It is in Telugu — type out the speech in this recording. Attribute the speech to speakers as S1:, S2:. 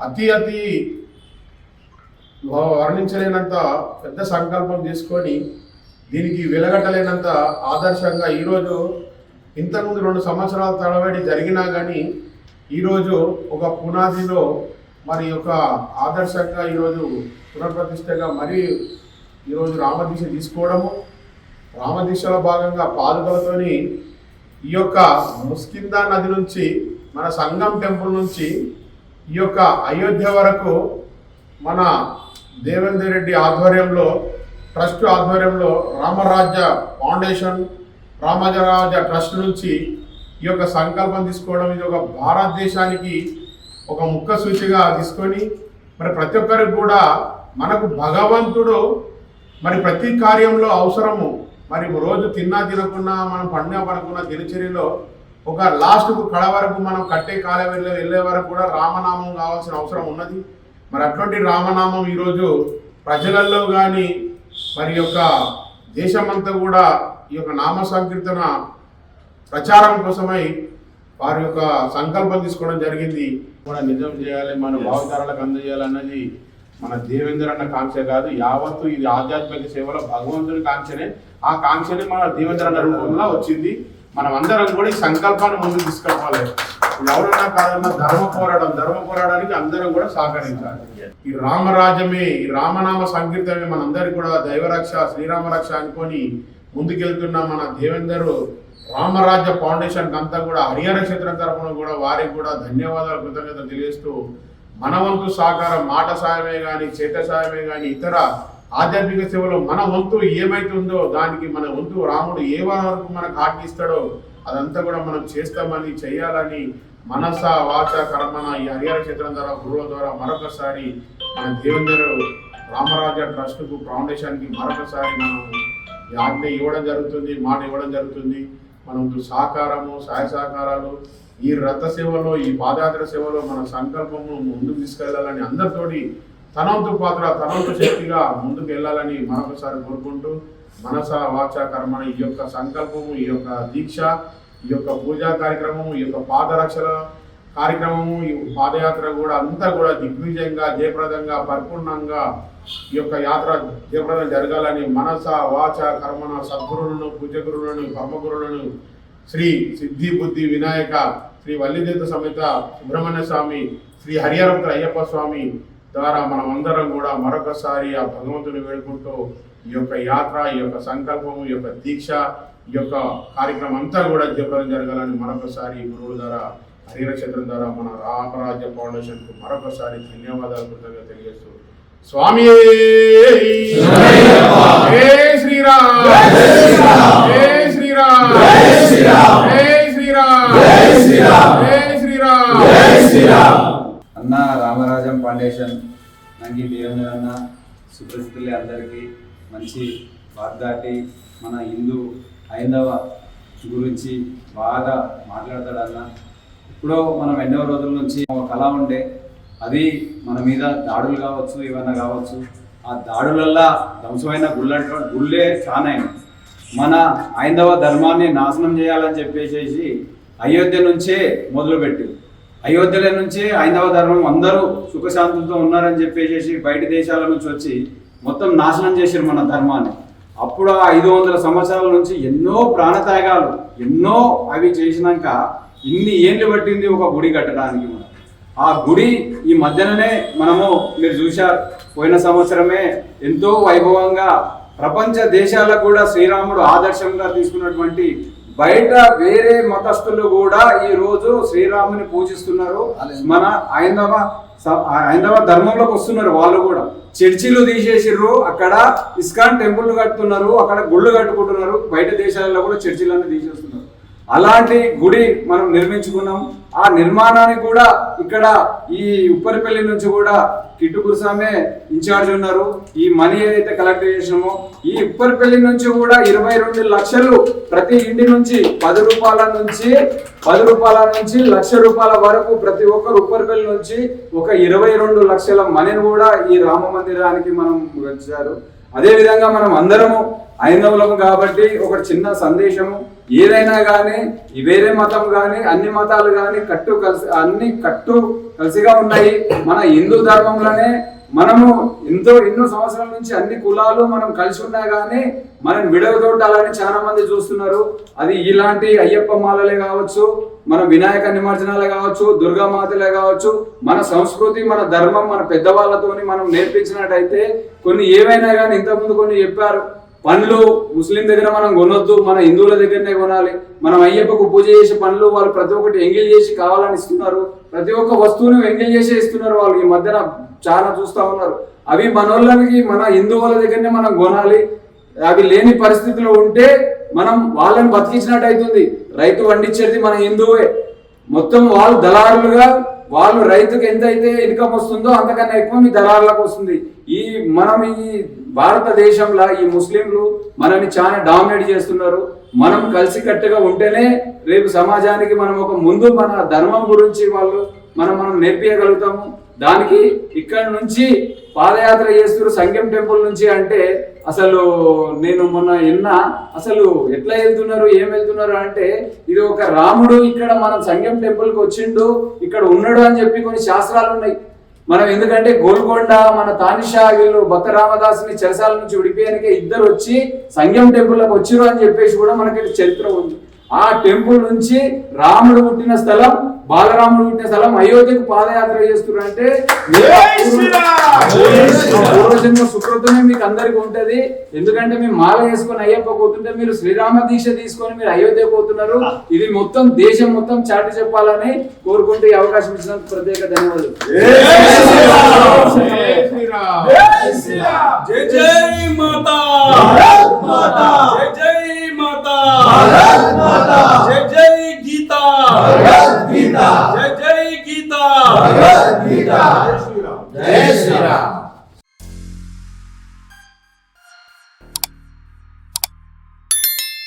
S1: అతి అతి వర్ణించలేనంత పెద్ద సంకల్పం తీసుకొని దీనికి వెలగట్టలేనంత ఆదర్శంగా ఈరోజు ఇంతకుముందు రెండు సంవత్సరాల తడబడి జరిగినా కానీ ఈరోజు ఒక పునాదిలో మరి ఒక ఆదర్శంగా ఈరోజు పునఃప్రతిష్టగా మరి ఈరోజు రామదీక్ష తీసుకోవడము రామదీక్షలో భాగంగా పాదుకలతోని ఈ యొక్క ముస్కిందా నది నుంచి మన సంగం టెంపుల్ నుంచి ఈ యొక్క అయోధ్య వరకు మన దేవేందర్ రెడ్డి ఆధ్వర్యంలో ట్రస్ట్ ఆధ్వర్యంలో రామరాజ్య ఫౌండేషన్ రామరాజ ట్రస్ట్ నుంచి ఈ యొక్క సంకల్పం తీసుకోవడం ఇది ఒక భారతదేశానికి ఒక ముక్క సూచిగా తీసుకొని మరి ప్రతి ఒక్కరికి కూడా మనకు భగవంతుడు మరి ప్రతి కార్యంలో అవసరము మరి రోజు తిన్నా తినకున్నా మనం పండినా పడకున్న దినచర్యలో ఒక లాస్ట్కు కడ వరకు మనం కట్టే కాల వెళ్ళే వెళ్ళే వరకు కూడా రామనామం కావాల్సిన అవసరం ఉన్నది. మరి అటువంటి రామనామం ఈరోజు ప్రజలలో కానీ మరి యొక్క దేశమంతా కూడా ఈ యొక్క నామ సంకీర్తన ప్రచారం కోసమై వారి యొక్క సంకల్పం తీసుకోవడం జరిగింది. కూడా నిజం చేయాలి మన భావితరాలకు అందజేయాలన్నది మన దేవేంద్ర అన్న కాంక్ష కాదు యావత్తు ఇది ఆధ్యాత్మిక సేవలో భగవంతుని కాంక్షనే. ఆ కాంక్షని మన దేవేంద్ర అన్న రూపంలో వచ్చింది. మనం అందరం కూడా ఈ సంకల్పాన్ని ముందుకు తీసుకురావాలి. ఎవరన్నా కాదన్నా ధర్మ పోరాటం ధర్మ పోరాటానికి అందరం కూడా సహకరించాలి. ఈ రామరాజ్యమే ఈ రామనామ సంకీర్తనమే మనందరికి కూడా దైవరక్ష శ్రీరామరక్ష అనుకొని ముందుకెళ్తున్న మన దేవేందరు రామరాజ్య ఫౌండేషన్ అంతా కూడా హరియాణ క్షేత్రం తరఫున కూడా వారికి కూడా ధన్యవాదాలు కృతజ్ఞతలు తెలియజేస్తూ మన వంతు సహకారం మాట సాయమే కానీ చేత సాయమే కానీ ఇతర ఆధ్యాత్మిక సేవలో మన వంతు ఏమైతుందో దానికి మన వంతు రాముడు ఏ వరకు మనకు ఆజ్ఞిస్తాడో అదంతా కూడా మనం చేస్తామని చేయాలని మనస వాచ కర్మన ఈ హరియాణ క్షేత్రం ద్వారా గురువుల ద్వారా మరొకసారి మన దేవేందర్ రామరాజ ట్రస్ట్కు ఫౌండేషన్కి మరొకసారి మనం ఆజ్ఞ ఇవ్వడం జరుగుతుంది మాట ఇవ్వడం జరుగుతుంది. మనం సహకారము సహాయ సహకారాలు ఈ రథ సేవలో ఈ పాదయాత్ర సేవలో మన సంకల్పము ముందుకు తీసుకెళ్ళాలని అందరితోటి తనవంతు పాత్ర తనవంతు శక్తిగా ముందుకు వెళ్ళాలని మరొకసారి కోరుకుంటూ మనస వాచ కర్మణ ఈ యొక్క సంకల్పము ఈ యొక్క దీక్ష ఈ యొక్క పూజా కార్యక్రమము ఈ యొక్క పాదరక్షల కార్యక్రమము ఈ పాదయాత్ర కూడా అంతా కూడా దిగ్విజయంగా జయప్రదంగా పరిపూర్ణంగా ఈ యొక్క యాత్ర జయప్రదం జరగాలని మనస వాచ కర్మణ సద్గురులను పూజగురులను పరమగురులను శ్రీ సిద్ధి బుద్ధి వినాయక శ్రీ వల్లిదేత సమేత సుబ్రహ్మణ్య స్వామి శ్రీ హరిహరంత అయ్యప్ప స్వామి ద్వారా మనం అందరం కూడా మరొకసారి ఆ భగవంతుని వేడుకుంటూ ఈ యొక్క యాత్ర ఈ యొక్క సంకల్పము ఈ యొక్క దీక్ష ఈ యొక్క కార్యక్రమం అంతా కూడా జయప్రదం జరగాలని మరొకసారి గురువుల ద్వారా హరినక్షత్రం ద్వారా మన రామరాజ్య ఫౌండేషన్కు మరొకసారి ధన్యవాదాలు కృతజ్ఞత తెలియజేస్తూ. స్వామి! శ్రీరామ్ జై శ్రీరామ్ జై శ్రీరామ్
S2: అన్న రామరాజం ఫౌండేషన్ నంగి దేవేంద్ర అన్న సుప్రసిద్ధులే అందరికీ మంచి వాగ్దాటి మన హిందూ హైందవ గురించి బాగా మాట్లాడతాడన్న ఇప్పుడు మనం ఎన్నో రోజుల నుంచి ఒక కళ ఉండే అది మన మీద దాడులు కావచ్చు ఏమైనా కావచ్చు ఆ దాడులల్లా ధ్వంసమైన గుళ్ళ గుళ్ళే చాలా అయినాయి. మన హైందవ ధర్మాన్ని నాశనం చేయాలని చెప్పేసేసి అయోధ్య నుంచే మొదలుపెట్టి అయోధ్యల నుంచి హైందవ ధర్మం అందరూ సుఖశాంతులతో ఉన్నారని చెప్పేసి బయట దేశాల నుంచి వచ్చి మొత్తం నాశనం చేశారు మన ధర్మాన్ని. అప్పుడు ఆ ఐదు వందల సంవత్సరాల నుంచి ఎన్నో ప్రాణత్యాగాలు ఎన్నో అవి చేసినాక ఇన్ని ఏళ్ళు పట్టింది ఒక గుడి కట్టడానికి మనం ఆ గుడి ఈ మధ్యననే మనము మీరు చూశారు పోయిన సంవత్సరమే ఎంతో వైభవంగా ప్రపంచ దేశాలకు కూడా శ్రీరాముడు ఆదర్శంగా తీసుకున్నటువంటి బయట వేరే మతస్థులు కూడా ఈ రోజు శ్రీరాముని పూజిస్తున్నారు. మన హైందవ హైందవ ధర్మంలోకి వస్తున్నారు వాళ్ళు కూడా. చర్చిలు తీసేసిర్రు అక్కడ ఇస్కాన్ టెంపుల్ కట్టుతున్నారు అక్కడ గుళ్ళు కట్టుకుంటున్నారు బయట దేశాలలో కూడా చర్చిలన్నీ తీసేస్తున్నారు. అలాంటి గుడి మనం నిర్మించుకున్నాం. ఆ నిర్మాణానికి కూడా ఇక్కడ ఈ ఉప్పరిపల్లి నుంచి కూడా కిట్టు గురుసామే ఇన్ఛార్జ్ ఉన్నారు. ఈ మనీ ఏదైతే కలెక్ట్ చేసినామో ఈ ఉప్పరిపల్లి నుంచి కూడా ఇరవై రెండు లక్షలు ప్రతి ఇంటి నుంచి పది రూపాయల నుంచి పది రూపాయల నుంచి లక్ష రూపాయల వరకు ప్రతి ఒక్కరు ఉప్పరిపల్లి నుంచి ఒక ఇరవై రెండు లక్షల మనీని కూడా ఈ రామ మందిరానికి మనం వచ్చారు అదేవిధంగా మనం అందరము ఐందవులము కాబట్టి ఒక చిన్న సందేశము ఏదైనా కానీ వేరే మతం కానీ అన్ని మతాలు కానీ కట్టు కలిసి అన్ని కట్టు కలిసిగా ఉన్నాయి. మన హిందూ ధర్మంలోనే మనము ఎంతో ఎన్నో సంవత్సరాల నుంచి అన్ని కులాలు మనం కలిసి ఉన్నా కానీ మనం విడగదొట్టాలని చాలా మంది చూస్తున్నారు. అది ఇలాంటి అయ్యప్ప మాలలే కావచ్చు మన వినాయక నిమజ్జనాలే కావచ్చు దుర్గామాతలే కావచ్చు మన సంస్కృతి మన ధర్మం మన పెద్దవాళ్ళతోని మనం నేర్పించినట్టయితే కొన్ని ఏవైనా కానీ ఇంతకుముందు కొన్ని చెప్పారు. పండ్లు ముస్లిం దగ్గర మనం కొనొద్దు మన హిందువుల దగ్గరనే కొనాలి. మనం అయ్యప్పకు పూజ చేసే పండ్లు వాళ్ళు ప్రతి ఒక్కటి ఎంగిల్ చేసి కావాలని ఇస్తున్నారు. ప్రతి ఒక్క వస్తువును ఎంగిల్ చేసి ఇస్తున్నారు వాళ్ళు. ఈ మధ్యన చాలా చూస్తూ ఉన్నారు. అవి మనోళ్ళకి మన హిందువుల దగ్గరనే మనం కొనాలి. అవి లేని పరిస్థితిలో ఉంటే మనం వాళ్ళని బతికించినట్టు అవుతుంది రైతు పండించేది మన హిందువే. మొత్తం వాళ్ళు దళారులుగా వాళ్ళు రైతుకు ఎంత అయితే ఇన్కమ్ వస్తుందో అంతకన్నా ఎక్కువ మీ దళారులకు వస్తుంది. ఈ మనం ఈ భారతదేశంలో ఈ ముస్లింలు మనల్ని చాలా డామినేట్ చేస్తున్నారు. మనం కలిసికట్టుగా ఉంటేనే రేపు సమాజానికి మనం ఒక ముందు మన ధర్మం గురించి వాళ్ళు మనం మనం నేర్పించగలుగుతాము దానికి ఇక్కడ నుంచి పాదయాత్ర చేస్తున్నారు సంగం టెంపుల్ నుంచి అంటే అసలు నేను మొన్న విన్నా అసలు ఎట్లా వెళ్తున్నారు ఏం వెళ్తున్నారు అంటే ఇది ఒక రాముడు ఇక్కడ మనం సంగం టెంపుల్కి వచ్చిండు ఇక్కడ ఉన్నాడు అని చెప్పి కొన్ని శాస్త్రాలు ఉన్నాయి. మనం ఎందుకంటే గోల్కొండ మన తానిషా వీళ్ళు భక్త రామదాసుని చెరసాల నుంచి విడిపోయానికే ఇద్దరు వచ్చి సంగం టెంపుల్లోకి వచ్చిరు అని చెప్పేసి కూడా మనకి చరిత్ర ఉంది. ఆ టెంపుల్ నుంచి రాముడు పుట్టిన స్థలం బాలరాముడు పుట్టిన స్థలం అయోధ్యకు పాదయాత్ర చేస్తున్నారు అంటే పూర్వజన్మ సుకృతమే మీకు అందరికి ఉంటది. ఎందుకంటే మేము మాల వేసుకొని అయ్యప్ప పోతుంటే మీరు శ్రీరామ దీక్ష తీసుకొని మీరు అయోధ్య పోతున్నారు. ఇది మొత్తం దేశం మొత్తం చాటి చెప్పాలని కోరుకుంటూ ఈ అవకాశం ఇచ్చినందుకు ప్రత్యేక ధన్యవాదాలు.
S1: జై
S3: జై మాతా జై జై జై జై గీతా జై జై గీతా